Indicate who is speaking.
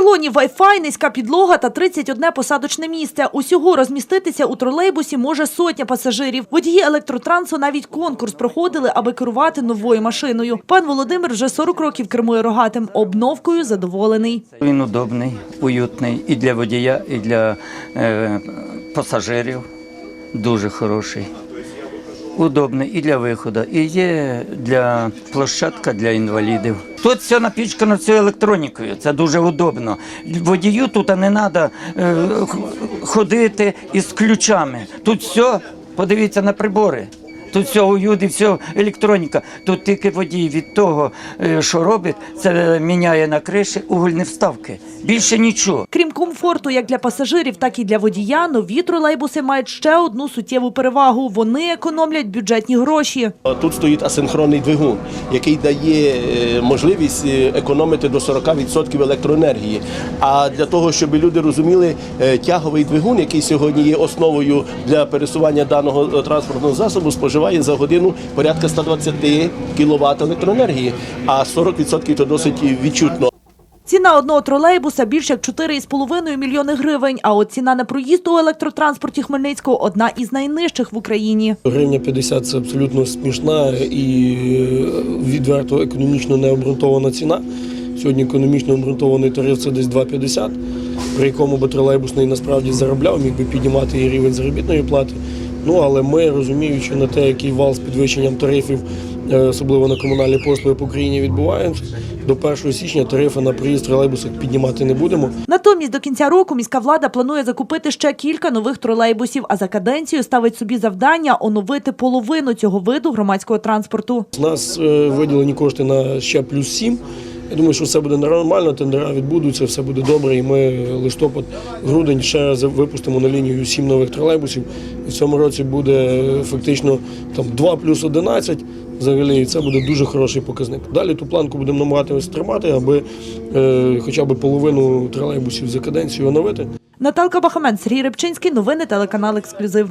Speaker 1: салоні Wi-Fi, низька підлога та 31 посадочне місце. Усього розміститися у тролейбусі може сотня пасажирів. Водії електротрансу навіть конкурс проходили, аби керувати новою машиною. Пан Володимир вже 40 років кермує рогатим. Обновкою задоволений.
Speaker 2: Він удобний, уютний і для водія, і для е, пасажирів. Дуже хороший. Удобний і для виходу, і є для площадка для інвалідів. Тут все напічкано цією електронікою, це дуже удобно. Водію тут не треба ходити із ключами. Тут все, подивіться на прибори. Тут все уют і все електроніка. Тут тільки водій від того, е, що робить, це міняє на криші угольні вставки. Більше нічого.
Speaker 1: Крім комфорту як для пасажирів, так і для водія, нові тролейбуси мають ще одну суттєву перевагу. Вони економлять бюджетні гроші.
Speaker 3: Тут стоїть асинхронний двигун, який дає е, можливість е, економити до 40% електроенергії. А для того, щоб люди розуміли, тяговий двигун, який сьогодні є основою для пересування даного транспортного засобу, споживає за годину порядка 120 кВт електроенергії, а 40% то досить відчутно.
Speaker 1: Ціна одного тролейбуса більше як 4,5 мільйони гривень. А от ціна на проїзд у електротранспорті Хмельницького одна із найнижчих в Україні.
Speaker 4: Гривня 50 – це абсолютно смішна і е, відверто економічно необґрунтована ціна. Сьогодні економічно обґрунтований тариф це десь 2,50, при якому би тролейбусний насправді заробляв, міг би піднімати і рівень заробітної плати. Ну але ми розуміючи на те, який вал з підвищенням тарифів, е, особливо на комунальні послуги по країні відбувається, до 1 січня тарифи на проїзд в тролейбусах піднімати не будемо.
Speaker 1: Натомість до кінця року міська влада планує закупити ще кілька нових тролейбусів, а за каденцію ставить собі завдання оновити половину цього виду громадського транспорту.
Speaker 4: У нас е, виділені кошти на ще плюс 7. Я думаю, що все буде нормально, тендера відбудуться, все буде добре. І ми листопад, грудень ще раз випустимо на лінію 7 нових тролейбусів. І в цьому році буде е, фактично там 2 плюс 11 взагалі, і це буде дуже хороший показник. Далі ту планку будемо намагатися тримати, аби е, хоча б половину тролейбусів за каденцію оновити.
Speaker 1: Наталка Бахамен, Сергій Рибчинський, новини телеканал Ексклюзив.